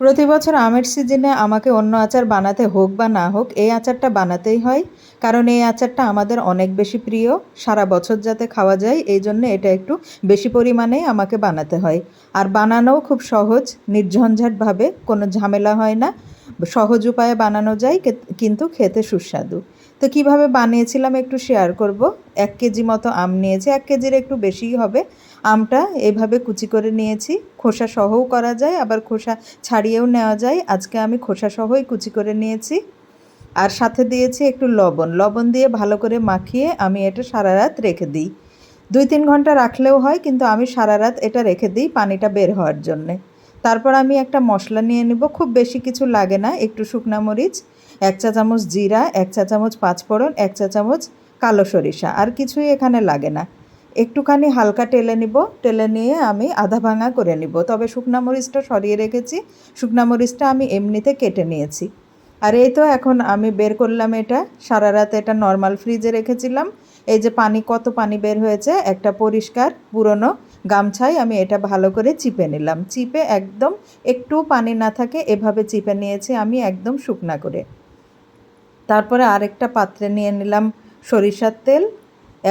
প্রতি বছর আমের সিজনে আমাকে অন্য আচার বানাতে হোক বা না হোক, এই আচারটা বানাতেই হয়। কারণ এই আচারটা আমাদের অনেক বেশি প্রিয়, সারা বছর যাতে খাওয়া যায়, এই জন্য এটা একটু বেশি পরিমাণে আমাকে বানাতে হয়। আর বানানোও খুব সহজ, নির্ঝঞ্ঝাটভাবে, কোনো ঝামেলা হয় না। সহজ উপায়ে বানানো যায় কিন্তু খেতে সুস্বাদু। তো কীভাবে বানিয়েছিলাম একটু শেয়ার করব। এক কেজি মতো আম নিয়েছি, এক কেজির একটু বেশিই হবে। আমটা এভাবে কুচি করে নিয়েছি। খোসা সহও করা যায়, আবার খোসা ছাড়িয়েও নেওয়া যায়। আজকে আমি খোসা সহই কুচি করে নিয়েছি। আর সাথে দিয়েছি একটু লবণ। লবণ দিয়ে ভালো করে মাখিয়ে আমি এটা সারা রাত রেখে দিই। দুই তিন ঘণ্টা রাখলেও হয়, কিন্তু আমি সারা রাত এটা রেখে দিই পানিটা বের হওয়ার জন্যে। তারপর আমি একটা মশলা নিয়ে নেব। খুব বেশি কিছু লাগে না, একটু শুকনা মরিচ এক চা চামচ জিরা, এক চা চামচ পাঁচফোড়ন, এক চা চামচ কালো সরিষা। আর কিছুই এখানে লাগে না। একটুখানি হালকা টেলে নিব। টেলে নিয়ে আমি আধা ভাঙা করে নিব। তবে শুকনা মরিচটা সরিয়ে রেখেছি। শুকনা মরিচটা আমি এমনিতে কেটে নিয়েছি। আর এই তো এখন আমি বের করলাম এটা। সারা রাত এটা নর্মাল ফ্রিজে রেখেছিলাম। এই যে পানি, কত পানি বের হয়েছে, একটা পরিষ্কার, পুরনো গামছায় আমি এটা ভালো করে চিপে নিলাম। চিপে একদম একটু পানি না থাকে, এভাবে চিপে নিয়েছি আমি একদম শুকনা করে। তারপরে আরেকটা পাত্রে নিয়ে নিলাম সরিষার তেল,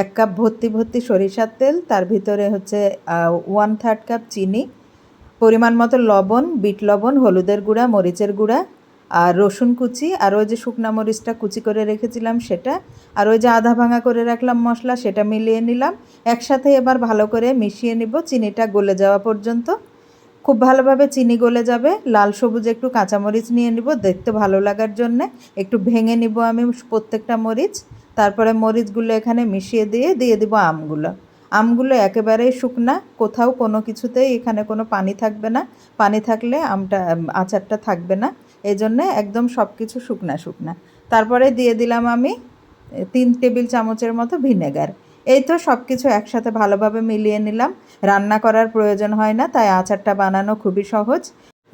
এক কাপ ভর্তি ভর্তি সরিষার তেল, তার ভিতরে হচ্ছে ওয়ান থার্ড কাপ চিনি, পরিমাণ মতো লবণ, বিট লবণ, হলুদের গুঁড়া, মরিচের গুঁড়া, আর রসুন কুচি, আর ওই যে শুকনা মরিচটা কুচি করে রেখেছিলাম সেটা, আর ওই যে আধা ভাঙা করে রাখলাম মশলা সেটা মিলিয়ে নিলাম। একসাথে এবার ভালো করে মিশিয়ে নিব, চিনিটা গলে যাওয়া পর্যন্ত। খুব ভালোভাবে চিনি গলে যাবে। লাল সবুজ একটু কাঁচামরিচ নিয়ে নিব, দেখতে ভালো লাগার জন্যে। একটু ভেঙে নিব আমি প্রত্যেকটা মরিচ। তারপরে মরিচগুলো এখানে মিশিয়ে দিয়ে দিয়ে দিব আমগুলো। আমগুলো একেবারেই শুকনা, কোথাও কোনো কিছুতেই এখানে কোনো পানি থাকবে না। পানি থাকলে আমটা, আচারটা থাকবে না। এই জন্যে একদম সব কিছু শুকনা শুকনা। তারপরে দিয়ে দিলাম আমি তিন টেবিল চামচের মতো ভিনেগার। এই তো সব কিছু একসাথে ভালোভাবে মিলিয়ে নিলাম। রান্না করার প্রয়োজন হয় না, তাই আচারটা বানানো খুবই সহজ।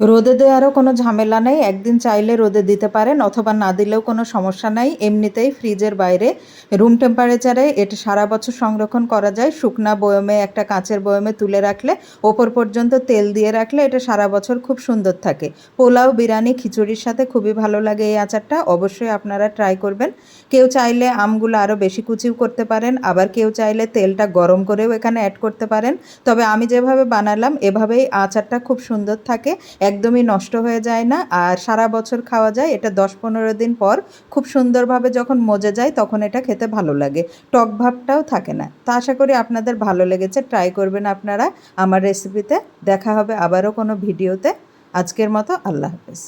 রোদে দেওয়ারও কোনো ঝামেলা নেই। একদিন চাইলে রোদে দিতে পারেন অথবা না দিলেও কোনো সমস্যা নাই। এমনিতেই ফ্রিজের বাইরে রুম টেম্পারেচারে এটা সারা বছর সংরক্ষণ করা যায়। শুকনা বয়মে একটা কাঁচের বয়মে তুলে রাখলে, ওপর পর্যন্ত তেল দিয়ে রাখলে এটা সারা বছর খুব সুন্দর থাকে। পোলাও, বিরিয়ানি, খিচুড়ির সাথে খুবই ভালো লাগে এই আচারটা। অবশ্যই আপনারা ট্রাই করবেন। কেউ চাইলে আমগুলো আরও বেশি কুচিও করতে পারেন। আবার কেউ চাইলে তেলটা গরম করেও এখানে অ্যাড করতে পারেন। তবে আমি যেভাবে বানালাম, এভাবেই আচারটা খুব সুন্দর থাকে। একদমই নষ্ট হয়ে যায় না। আর সারা বছর খাওয়া যায়, এটা দশ পনেরো দিন পর খুব সুন্দরভাবে যখন মজে যায় তখন এটা খেতে ভালো লাগে। টক ভাবটাও থাকে না। তা আশা করি আপনাদের ভালো লেগেছে, ট্রাই করবেন আপনারা আমার রেসিপিতে দেখা হবে আবারও কোনো ভিডিওতে। আজকের মতো আল্লাহ হাফেজ।